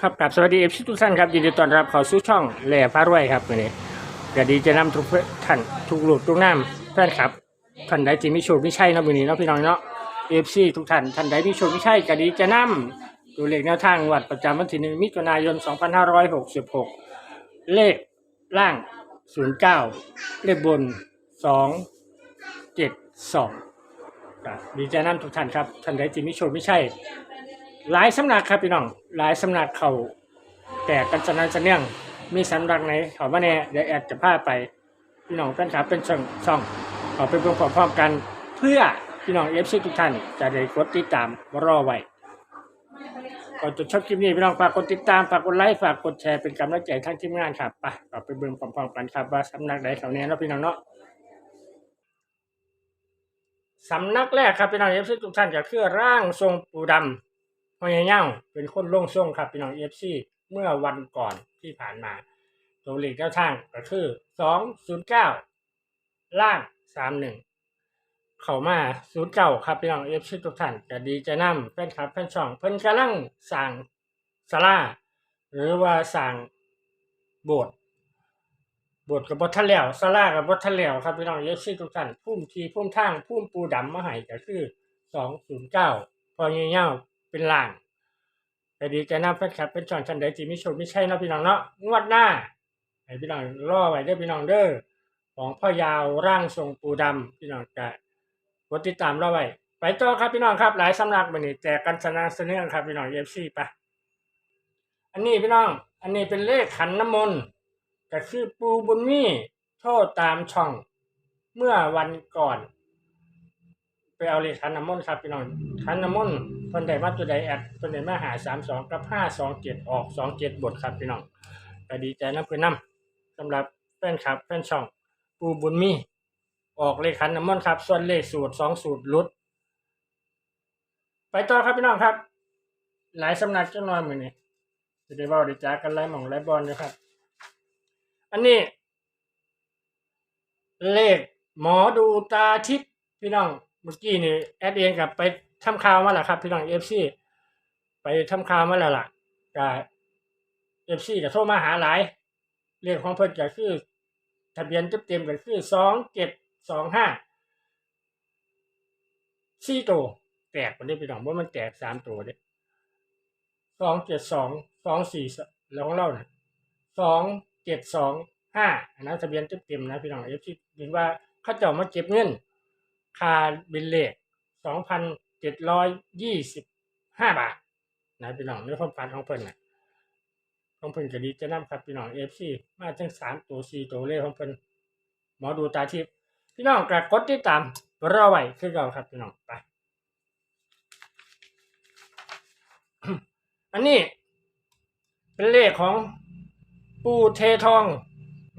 ครับกับสวัสดีเอฟซีทุกท่านครับยินดีต้อนรับเข้าสู่ช่องแหล่พารวยครับวันนี้ก็ดีจะนำทุกท่านทุกหลูกทุกน้ำแฟนครับท่านใดที่มีโชคมีชัยเนาะวันนี้เนาะพี่น้องเนาะเอฟซีทุกท่านท่านใดมีโชคมีชัยก็ดีจะนำตัวเลขแนวทางวัดประจำวันที่หนึ่งมิถุนายน 2566 เลขล่าง 09 เลขบน 2 7 2ดีใจนำทุกท่านครับท่านใดที่มีโชคมีชัย หลายสำนักครับพี่น้อง หลายสำนักเขาแตกกันสนันสนเนื่อง มีสำนักไหนเขามาแน่เดี๋ยวแอดจะพาไป พี่น้องแฟนคลับเป็นช่องช่องเอาไปเบิ่งพร้อมกัน เพื่อพี่น้องเอฟซีทุกท่านจะได้กดติดตามรอไว้ก่อนจะชอบคลิปนี้พี่น้องฝากกดติดตามฝากกดไลค์ฝากกดแชร์เป็นกำลังใจทั้งทีมงานครับไปเอาไปเบิ่งพร้อมๆกันครับว่าสำนักไหนเขาแน่เนาพี่น้องเนาะสำนักแรกครับพี่น้องเอฟซีทุกท่านก็คือร่างทรงปูดำ พ่อใหญ่เง่าเป็นคนลงส่งครับพี่น้องเอฟซีเมื่อวันก่อนที่ผ่านมา ตัวเลขเจ้าทางก็คือสองศูนย์เก้าล่างสามหนึ่งเข้ามาศูนย์เก้าครับพี่น้องเอฟซีทุกท่านก็ดีใจนำแฟนคลับแฟนช่อง เพิ่นกำลังสั่งสลาหรือว่าสั่งโบสถ์บสถ์กับบททะแล้วสลากับบททะแล้วครับพี่น้องเอฟซีทุกท่านพุ่มทีพุ่มทางพุ่มปูดำมาให้ก็คือสองศูนย์เก้าพอเงี้ยๆ เป็นล่างแต่ดีใจนะแฟนคลับเป็นช่องชันใดจีมิชคไม่ใช่นะพี่น้องเนาะงวดหน้าให้พี่น้องรอไว้เด้อพี่น้องเด้อของพ่อยาวร่างทรงปูดำพี่น้องจะกดติดตามรอไว้ไปต่อครับพี่น้องครับ หลายสำนักวันนี้แจกกันสนานเสนอครับพี่น้องเอฟซีไปอันนี้พี่น้อง อันนี้เป็นเลขขันน้ำมนต์ก็คือปูบุญมีโทษตามช่องเมื่อวันก่อน ไปเอาเลขขันน้ำมนต์ครับพี่น้องขันน้ำมนต์ พิ่นได้มาตัวใดแอดเพิ่นได้มาหาสามสองกับห้าสองเจ็ดออกสองเจ็ดบทครับพี่น้องก็ดีใจนะเพื่อนนำสำหรับแฟนคลับแฟนช่องปูบุญมี ออกเลขขันน้ำมนต์ครับ ส่วนเลขสูตรสองสูตรลุด ไปต่อครับพี่น้องครับ หลายสำนักจังน้อยมือนี้จะได้ว่าได้จ้ากันไล่หม่องไล่บอลนะครับ อันนี้ เลขหมอดูตาทิพย์พี่น้องเมื่อกี้นี่แอดเองกับไป ทำข่าวมาแล้วครับ พี่น้องเอฟซีไปทำข่าวมาแล้วล่ะกับเอฟซีก็โทรมาหาหลายเลขของเพิ่นก็คือทะเบียนเต็มๆก็คือสองเจ็ดสองห้าสี่ตัวแตกคนนี้พี่น้องว่ามันแตกสามตัวเด้สองเจ็ดสองสองสี่แล้วของเราเนี่ยสองเจ็ดสองห้าอันนั้นทะเบียนเต็มๆนะพี่น้องเอฟซีเห็นว่าเขาเจ้ามาเก็บเงินคาบินเลขสองพัน เจ็ดร้อยยี่สิบห้าบาทนะพี่น้องในความฝันของเพิ่นนะของเพิ่นก็ดีจะนำครับพี่น้องเอฟซีมาทั้งสามตัวสี่ตัวเลยของเพิ่นหมอดูตาทิพย์พี่น้องก็กดติดตามรอไว้คือเก่าครับพี่น้องไปอันนี้ เป็นเลขของปูเททอง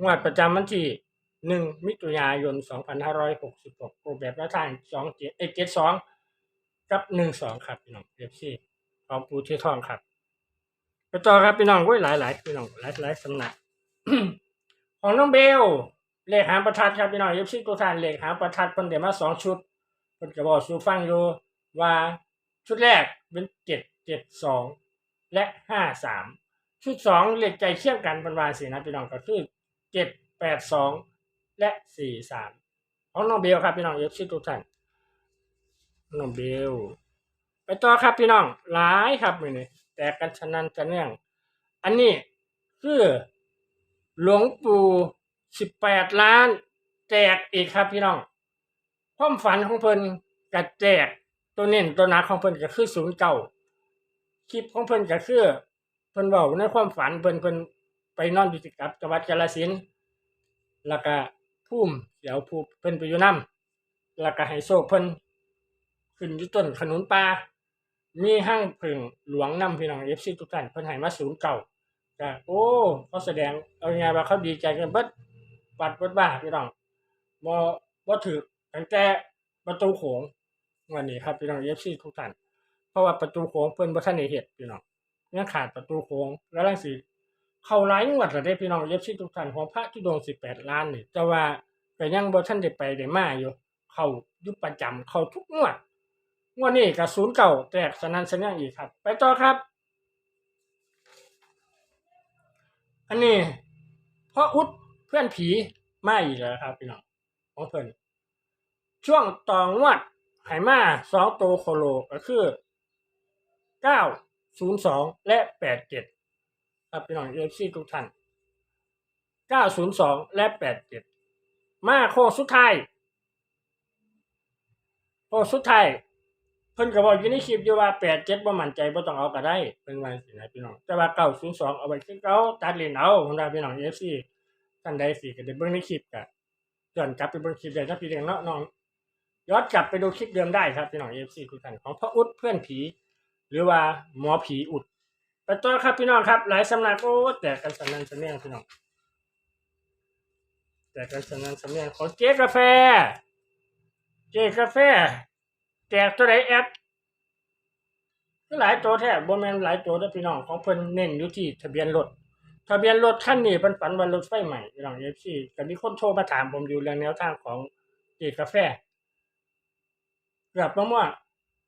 งวดประจำวันที่หนึ่งมิถุนายนสองพันห้าร้อยหกสิบหกรูปแบบละทางสองเจ็ดเอ็ดเจ็ดสอง กับหนึ่งสองครับพี่น้องเอฟซีของปูเททองครับไปต่อครับพี่น้องเว้ยหลายหลายๆพี่น้องหลายหลายสำนักของน้องเบลเลขหางประทัดครับพี่น้องเอฟซีตัวทานเลขหางประทัดเพิ่นเดี๋ยวมาสองชุดเพิ่นก็บอกสูฟังอยู่ว่าชุดแรกเป็นเจ็ดเจ็ดสองและห้าสามชุดสองเลขใจเคี่ยงกันเป็นวาสีนะพี่น้องก็คือเจ็ดแปดสองและสี่สามของน้องเบลครับพี่น้องเอฟซีตัวทาน น้องเบล ไปต่อครับพี่น้องหลายครับมือนี้แต่กันชนันจะเนื่อง อันนี้คือหลวงปู่สิบแปดล้าน แจกอีกครับพี่น้องความฝันของเพิ่นกระแจกตัวเน้นตัวหนักของเพิ่นก็คือศูนย์เก่าคลิปของเพิ่นก็คือเพิ่นบอกในความฝันเพิ่นเพิ่นไปนอนอยู่ที่กับจังหวัดกาฬสินธุ์แล้วก็พุ่มเดี๋ยวภูเพิ่นไปอยู่น้ำแล้วก็ให้โชคเพิ่น ขึ้นอยู่ต้นขนุนป่ามีห้างผึ่งหลวงนำพี่น้องเอฟซีทุกท่านเพิ่นให้มาศูนย์เก่าก็โอ้เขาแสดงเอาไงว่าเขาดีใจกันเบิดปัดเบิดบ้าพี่น้องบ่บ่ถือตั้งแต่ประตูโขงวันนี้ครับพี่น้องเอฟซีทุกท่านเพราะว่าประตูโขงเพิ่นบ่ทันได้เฮ็ดพี่น้องยังขาดประตูโขงแล้วลังสิเข้าหลายงวดล้วเด้พี่น้องเอฟซีทุกท่านของพระธุดงค์18 ล้านนี่แต่ว่าก็ยังบ่ทันได้ไปได้มาอยู่เข้าอยู่ประจำเข้าทุกงวด งวดนี้กับศูนย์เก่าแตกสนันสนั่นอีกครับ ไปต่อครับ อันนี้พ่ออุดเพื่อนผีมาอีกแล้วครับพี่น้องของเพิ่อนช่วงต่องวดไหมาสองโตโคโลก็คือเก้าศูนย์สองและแปดเจ็ดครับพี่น้องเอฟซีทุกท่านเก้าศูนย์สองและแปดเจ็ดมาโคสุดท้ายโคสุดท้าย เพิ่นก็บอกอยู่ในคลิปอยู่ว่าแปดเจ็ดบ่มั่นใจบ่ต้องเอาก็ได้เป็นว่าสินะพี่น้องแต่ว่าเก้าศูนย์สองเอาไว้คือเก่าตัดเลนเอาผมว่าพี่น้องเอฟซีท่านใดสิก็ได้เบิ่งในคลิปก็ย้อนกลับไปเบิ่งคลิปได้ถ้าพี่เด็กเนาะน้องย้อนกลับไปดูคลิปเดิมได้ครับพี่น้องเอฟซีทุกท่านของพระอุดเพื่อนผี หรือว่าหมอผีอุดไปต่อครับพี่น้องครับ หลายสำนักโอ้แตกกันสนั่นสำเนียงพี่น้องแตกกันสนั่นสำเนียงของเจ๊กาแฟ เจ๊กาแฟ แจกตัวไหนแอดก็หลายตัวแท้บ่แม่นหลายตัวเด้อพี่น้องของเพิ่นเน้นอยู่ที่ทะเบียนรถทะเบียนรถคันนี้เพิ่นฝันว่ารถไฟใหม่พี่น้องเอฟซีก็มีคนโทรมาถามผมอยู่เรื่องแนวทางของเจ๊กาแฟกือบประมา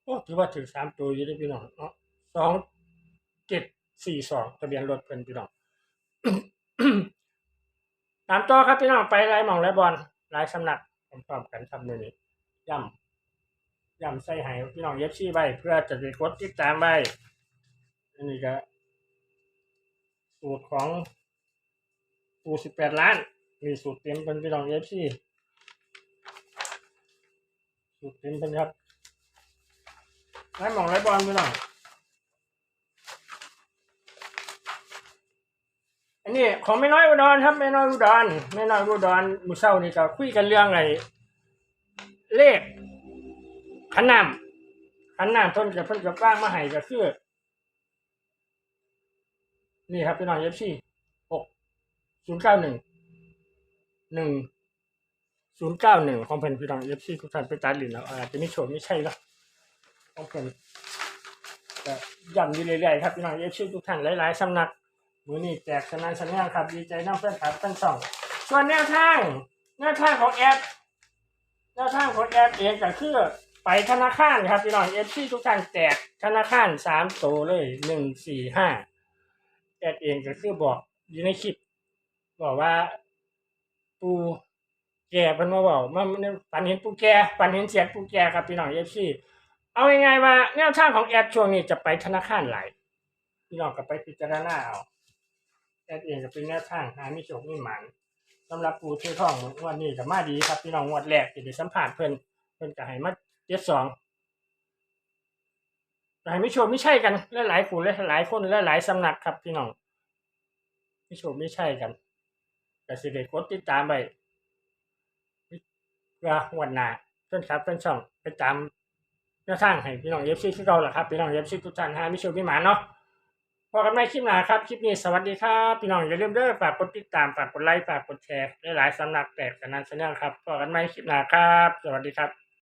โอ้ถือว่าถึงสามตัวอยู่ได้อพี่น้องเนาะสองเจ็ดสี่สองทะเบียนรถเพิ่นพี่น้องตามต่อครับพี่น้องไปไล่หมองไล่บอลไล่สำนักพร้อมๆกันทำมือนี้ย่ำ ย่ำใส่ให้พี่น้องเย็บซี่ไว้เพื่อจะได้กดติดตามไว้อันนี้ก็สูตรของสูตรสิบแปดล้าน มีสูตรเต็มเป็นพี่น้องเย็บซี่สุดเต็มเป็นครับไล่หมองไล่บอลไปหน่อยอันนี้ของไม่น้อยอุดรครับไม่น้อยอุดรไม่น้อยอุดรมือเศร้านี่ก็คุยกันเรื่องไอ้เลข ขันน้ำขันน้ำต้นจะเพิ่นจะว่างมาให้ก็คือ นี่ครับพี่น้องเอฟซีหกศูนย์เก้าหนึ่งหนึ่งศูนย์เก้าหนึ่งของเพิ่นพี่น้องเอฟซีทุกท่านไปตัดลินแล้วอาจจะไม่โฉมไม่ใช่แล้วของเพิ่นก็ย้ำอยู่เรื่อยๆครับพี่น้องเอฟซีทุกท่านหลายๆสำนักมือนี้แจกสนานสัญญาครับ ดีใจน้ำเพื่อนครับทั้งสองส่วนแนวทางแนวทางของแอปแนวทางของแอปเองก็คือ ไปธนาคารครับพี่น้องเอฟซีทุกท่านแจกธนาคารสามโตเลยหนึ่งสี่ห้าแอปเองก็คือบอกอยู่ในคลิป บอกว่า ปูแก่เพิ่นมาบอกมาฝันเห็นปูแก่ฝันเห็นเสียงปูแก่ครับพี่น้องเอฟซีเอาง่ายๆว่าแนวทางของแอดช่วงนี้จะไปธนาคารหลายพี่น้องก็ไปพิจารณาเอาแอดเองก็เป็นแนวทางหามีโชคมีหมันสำหรับปูเทท่องวันนี้ก็มาดีครับพี่น้องงวดแรกที่ได้สัมผัสเพิ่นเพิ่นก็ให้มา เจ็ดสองก็ให้ไม่โชคไม่ใช่กันและหลายๆผู้หลายคนและหลายสำนักครับพี่น้องไม่โชคไม่ใช่กันแต่สิได้กดติดตามไปเพื่อวันหน้าเพื่อนครับเพื่อนช่องไปตามแนวทางให้พี่น้องเอฟซีที่เราแหละครับพี่น้องเอฟซีทุกท่านฮะมิชลมิหมาเนาะพอกันใหม่คลิปหน้าครับ คลิปนี้สวัสดีครับพี่น้องอย่าลืมเด้อฝากกดติดตามฝากกดไลค์ฝากกดแชร์หลายๆสำนักแตกสนันเสนอครับพอกันใหม่คลิปหน้าครับ สวัสดีครับ